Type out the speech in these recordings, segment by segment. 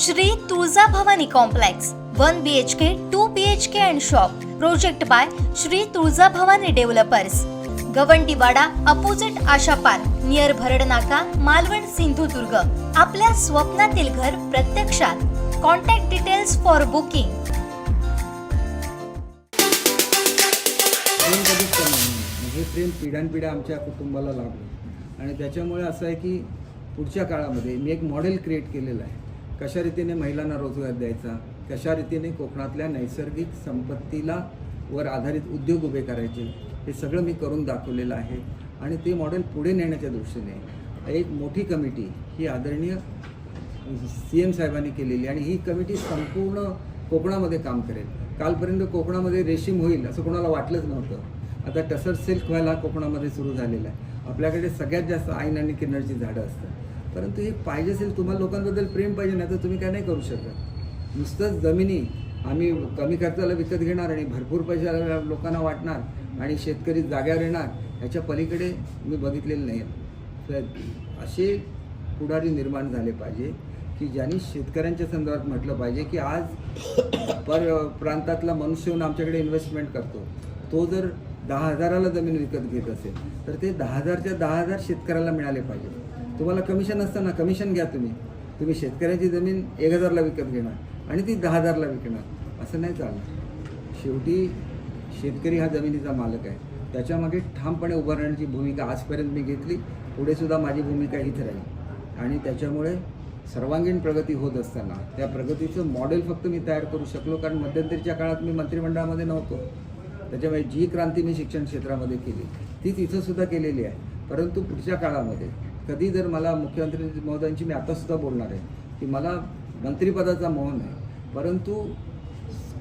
Shri Tulja Bhavani complex one B H K two B H K and shop project by Shri Tulja Bhavani developers Gawandiwada opposite Asha park near Bharad Naka Malvan Sindhudurg. आपल्या स्वप्नातील घर प्रत्यक्षात. Contact details for booking प्रेम कधीच कमी नाही. हे प्रेम पिढ्यानपिढ्या आमच्या कुटुंबाला लाभलं. आणि त्याच्यामुळे असं आहे की पुढच्या काळामध्ये मी एक मॉडेल क्रिएट केलेलं आहे. कशा रीतीने महिलांना रोजगार द्यायचा? कशा रीतीने कोकणातल्या नैसर्गिक संपत्तीला वर आधारित उद्योग उभे करायचे? हे सगळं मी करून दाखवलेलं आहे आणि ते मॉडेल पुढे नेण्याच्या दृष्टीने. एक मोठी कमिटी ही आदरणीय सी एम साहेबांनी केलेली आणि ही कमिटी संपूर्ण कोकणामध्ये काम करेल. कालपर्यंत कोकणामध्ये रेशीम होईल असं कोणाला वाटलंच नव्हतं. आता टसर सिल्क व्हायला कोकणामध्ये सुरू झालेलं आहे. आपल्याकडे सगळ्यात जास्त आईन आणि किन्नरची झाडं असतात. परंतु हे पाहिजे असेल तुम्हाला लोकांबद्दल प्रेम पाहिजे नाही तर तुम्ही काय नाही करू शकत. नुसतंच जमिनी आम्ही कमी खर्चाला विकत घेणार आणि भरपूर पैशाला लोकांना वाटणार आणि शेतकरी जाग्यावर येणार ह्याच्या पलीकडे मी बघितलेलं नाही. तर असे पुढारी निर्माण झाले पाहिजे की ज्यांनी शेतकऱ्यांच्या संदर्भात म्हटलं पाहिजे की आज पर प्रांतातला मनुष्य येऊन आमच्याकडे इन्व्हेस्टमेंट करतो. तो जर दहा हजाराला जमीन विकत घेत असेल तर ते दहा हजारच्या दहा हजार शेतकऱ्याला मिळाले पाहिजे. तुम्हाला कमिशन असताना कमिशन घ्या तुम्ही. तुम्ही शेतकऱ्याची जमीन एक हजारला विकत घेणार आणि ती दहा हजारला विकणार. असं नाही चालणार. शेवटी शेतकरी हा जमिनीचा मालक आहे. त्याच्यामागे ठामपणे उभं राहण्याची भूमिका आजपर्यंत मी घेतली. पुढेसुद्धा माझी भूमिका हीच राहील. आणि त्याच्यामुळे सर्वांगीण प्रगती होत असताना त्या प्रगतीचं मॉडेल फक्त मी तयार करू शकलो कारण मध्यंतरीच्या काळात मी मंत्रिमंडळामध्ये नव्हतो. त्याच्यामुळे जी क्रांती मी शिक्षण क्षेत्रामध्ये केली ती तिथंसुद्धा केलेली आहे. परंतु पुढच्या काळामध्ये कधी जर मला मुख्यमंत्री महोदयांची मी आतासुद्धा बोलणार आहे की मला मंत्रिपदाचा मोह नाही परंतु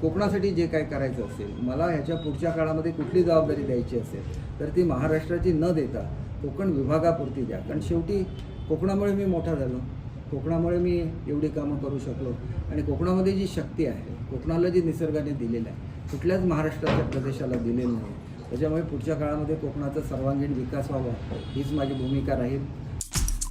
कोकणासाठी जे काय करायचं असेल मला ह्याच्या पुढच्या काळामध्ये कुठली जबाबदारी द्यायची असेल तर ती महाराष्ट्राची न देता कोकण विभागापुरती द्या. कारण शेवटी कोकणामुळे मी मोठा झालो कोकणामुळे मी एवढी कामं करू शकलो आणि कोकणामध्ये जी शक्ती आहे कोकणाला जी निसर्गाने दिलेलं आहे कुठल्याच महाराष्ट्राच्या प्रदेशाला दिलेलं नाही. त्याच्यामुळे पुढच्या काळामध्ये कोकणाचा सर्वांगीण विकास व्हावा हीच माझी भूमिका राहील.